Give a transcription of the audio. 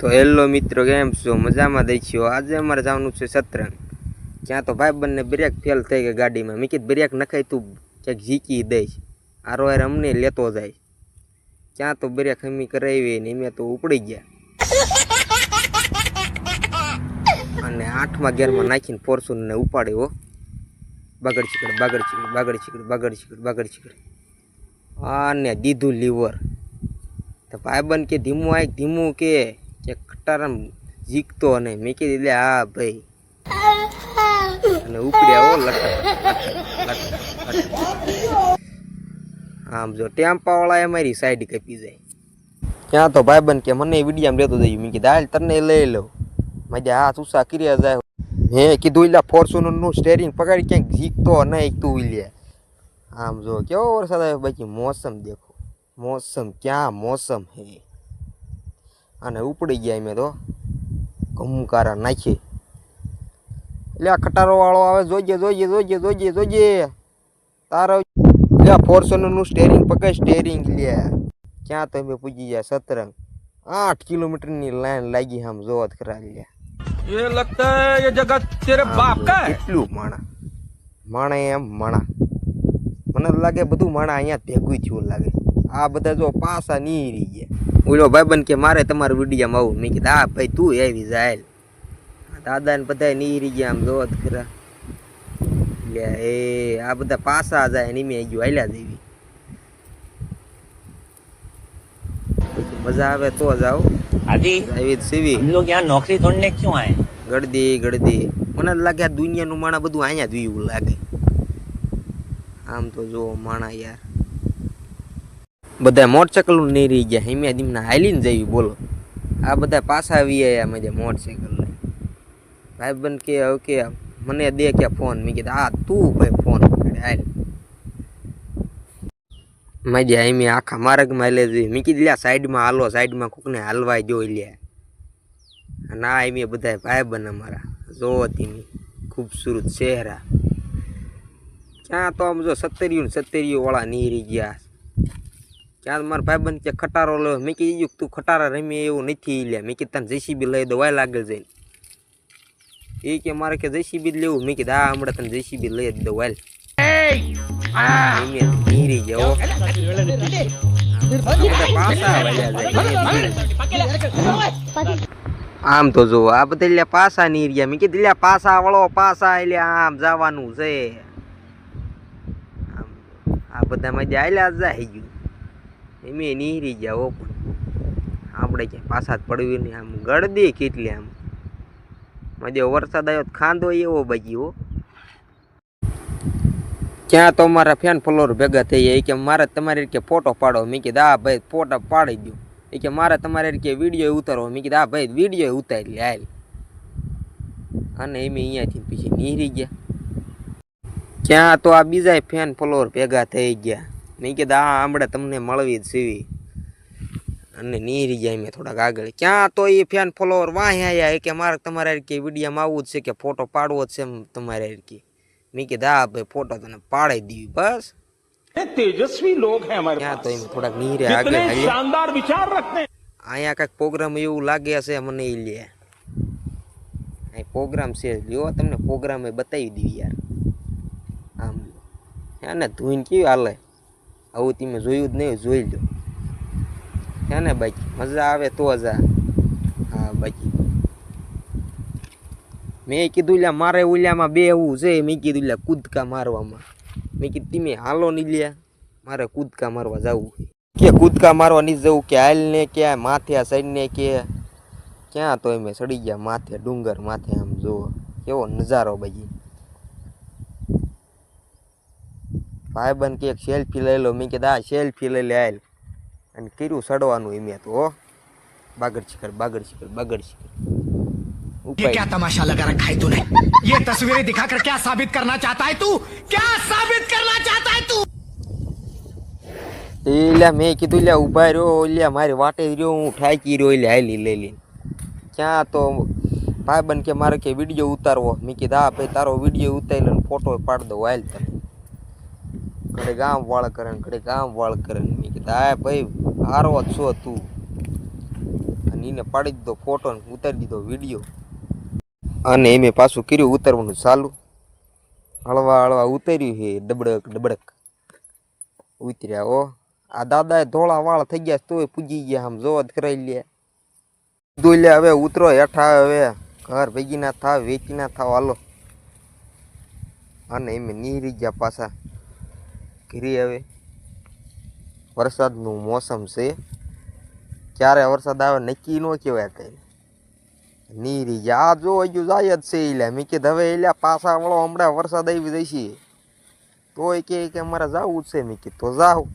તો હેલો મિત્રો, કેમ છો? મજામાં દઈ આજે અમારે જવાનું છે સતરંગ ત્યાં તો ભાઈ બંને બ્રેક ફેલ થઈ ગઈ ગાડીમાં. મેં કીધું બ્રેક નખાય તું ક્યાંક ઝીકી દઈશ. આરો વાર અમને લેતો જાય. ક્યાં તો બ્રેક હમી કરાવી ને મેં તો ઉપડી ગયા. અને આઠમા ગેરમાં નાખીને ફોર્ચ્યુન ને ઉપાડ્યો બગડ ચીકડ બગડ ચીકડ બગડ ચીકડ બગડ ચીકડ બગડ ચીકડ અને દીધું લીવર. તો ભાઈબંધ કે ધીમું આય, ધીમું કે. કે ખટારામ જીકતો ને મેં કીધું, લે, હા, ભાઈ. અને ઉપડ્યા હો લટક આમ જો, ટેમ્પાવાળા એ મારી સાઈડ કપી જાય. ત્યાં તો ભાઈબંધ કે, મને વિડીયામાં લેતો જઈએ મેં કીધું, હાલ, તને લઈ લઉં મજા હાથ ઉષા કર્યા જાય. મેં કીધું એટલે ફોર્ચ્યુનરનું સ્ટેરિંગ પકડી, ક્યાંક જીકતો નહીં તું લે આમ જો, કેવો વરસાદ આવ્યો, બાકી મોસમ દેખો. મોસમ ક્યાં મોસમ હે અને ઉપડી ગયા મેં તો ઘમકારા નાખી એટલે આ ખટારો વાળો આવે જોજે જોજે જોજે જોજે જોજે તારો લે ફોર્ચ્યુનર નું સ્ટેરિંગ પકડ સ્ટેરિંગ લે ક્યાં તમે પૂજી ગયા સતરંગ આઠ કિલોમીટરની લાઈન લાગી આમ જોત કરા લે ये लगता है ये जगह तेरे बाप का है કેટલું માણા માણા એમ માણા મને તો લાગે બધું માણા અહીંયા ભેગું થયું લાગે આ બધા જો પાસા નહીં રહી ગયા. ઓલો બન કે મારે તમારા વિડીયામાં આવું. મેં કીધું હા ભાઈ તું આવી જાય દાદા ને બધા નહીં રહી ગયા આમ જોવા ખરા. એટલે એ આ બધા પાસા જાય ને મેં ગયું હાલ્યા જેવી મજા આવે તો જાઓ હાજી નોકરી ઢૂંઢને ક્યું આએ મને લાગે આ દુનિયાનું માણા બધું અહીંયા જોયું લાગે. આમ તો જો માણા યાર. બધા મોટરસાયકલ નહીં રહી ગયા, હિમ્યા ધીમના હાલીને જઈ બોલો. આ બધા પાછા આવી આવ્યા મજા મોટરસાયકલ લઈ. ભાઈબંધ કે, હવે મને દે કે ફોન મેં કીધું, આ તું ભાઈ ફોન પકડે, હાલ. મજા એમ આખા માર્ગમાં લે જઈએ મેં કીધું, લ્યા સાઈડમાં હાલો સાઈડમાં કોકને હાલવાય જોઈ લે આ એમ બધા ભાઈ બન અમારા. જોવો તેની ખૂબસૂરત ચહેરા. ક્યાં તો આમ જો સત્તરિયું સત્તરીયું વાળા નીરી ગયા. ક્યાં મારા ભાઈબંધ કે ખટારો લો. મેં કીધું તું ખટારા રમી એવું નથી લે મેં કીધું તને જેસીબી લઈ દો વાય લાગે જઈને એ કે મારે કે જેસીબી લેવું. મેં કીધું હા હમણાં તને જેસીબી લઈ જ દો વાલ ગયા આમ તો જો આ બધા એટલે પાસા ની રહ્યા મેં કીધું લ્યા પાસા વળો પાસા એટલે આમ જવાનું છે. આમ આ બધા મજા આયલા જ જાય ગયું. એમે નીરી ગયા પણ આપણે ક્યાં પાછા પડવી નહીં આમ ગળદી કેટલી આમ. મજે વરસાદ આવ્યો ખાંધો એવો બાજી ક્યાં તો મારા ફેન ફોલોવર ભેગા થઈ ગયા. કે મારે તમારે કે ફોટો પાડો. મેં કીધું હા ભાઈ ફોટો પાડી દો એ કે, મારે તમારે કે વીડિયો ઉતારો મેં કીધું હા ભાઈ વીડિયો ઉતારી લે, હાલ. અને એમ અહીંયાથી પછી નીરી ગયા. ક્યાં તો આ બીજા ફેન ફોલોવર ભેગા થઈ ગયા. નહીં કીધા આ આમળે તમને મળવી જ સીવી. અને નીરી ગયા મેં થોડાક આગળ. ક્યાં તો એ ફેન ફોલોવર વાંહ્યા આવ્યા કે મારે તમારે કે વિડીયામાં આવવું જ છે કે ફોટો પાડવો જ છે તમારે કે. મેં કીધા હા ભાઈ ફોટો તને પાડી દીધી બસ. તેજસ્વી લોગ હે હમારે ક્યાં તો એમ થોડાક નીરે આગળ શાનદાર વિચાર રખતે અહીંયા કાંઈક પ્રોગ્રામ એવું લાગે છે મને એ લે. અહીં પ્રોગ્રામ છે. લ્યો તમને પ્રોગ્રામ બતાવી દીધી યાર. આમ એને ધોઈને કેવી હાલે? આવું તમે જોયું જ નહીં, જોઈ લો. હે ને બાકી? મજા આવે તો જ હા, બાકી. મેં કીધું લ્યા, મારે ઉલ્યામાં બે એવું છે, મેં કીધું લ્યા, કૂદકા મારવામાં. મેં કીધું, તમે હાલો નહીં લ્યા મારે કૂદકા મારવા જવું કે કૂદકા મારવા નહીં જવું, કે હાલ ને કે માથે આ ને કે ક્યાં તો એમ સડી ગયા માથે, ડુંગર માથે આમ જુઓ. કેવો નજારો બાજી ભાઈબંધ કે એક સેલ્ફી લઈ લો મેં કીધું આ સેલ્ફી લઈ લે હાલ અને કર્યું સડવાનું એમ તો હો બાગડ શિખર બાગડ શિખર બાગડ શિખર ये ઉપાય क्या तमाशा लगा रखा है तूने ये तस्वीरें दिखाकर क्या साबित करना चाहता है तू क्या साबित करना चाहता है तू એટલે મેં કીધું લ્યા ઊભા રહ્યો લ્યા મારી વાટે જ રહ્યો હું ઠાકી રહ્યો એટલે હાલી લઈ લઈને ક્યાં તો ભાઈબંધ કે મારે કે વિડીયો ઉતારવો મેં કીધું હા ભાઈ તારો વિડીયો ઉતારી લઈને ફોટો પાડી દો હાલ તને ઘડે ગામ વાળ કરે ને ગામ વાળ કરે ને મેં કીધું હા ભાઈ, હારો જ છો તું. અને એને પાડી દીધો ફોટો ને ઉતારી દીધો વીડિયો અને એમે પાછું કર્યું ઉતારવાનું ચાલુ. હળવા હળવા ઉતાર્યું હે ડબડક ડબડક. ઉતર્યા ઓ આ દાદાએ ધોળા વાળ થઈ ગયા તોય પૂજી ગયા આમ જોવા જ કરાઈ લે. કીધું, લે, હવે ઉતરો, હેઠા હવે. ઘર ભેગી ના થાવ, વેચી ના થાવ, હાલો. અને એમે નીરી ગયા પાછા. ઘીરી હવે. વરસાદનું મોસમ છે. ક્યારે વરસાદ આવે નક્કી ન કહેવાય કંઈ. નીરી આ જો હજુ જાય જ છે એટલે મેં કીધું હવે એટલે પાછા વળો, હમણાં વરસાદ આવી જશે. તોય એ કે અમારે જવું જ છે. મેં કીધું તો જાવ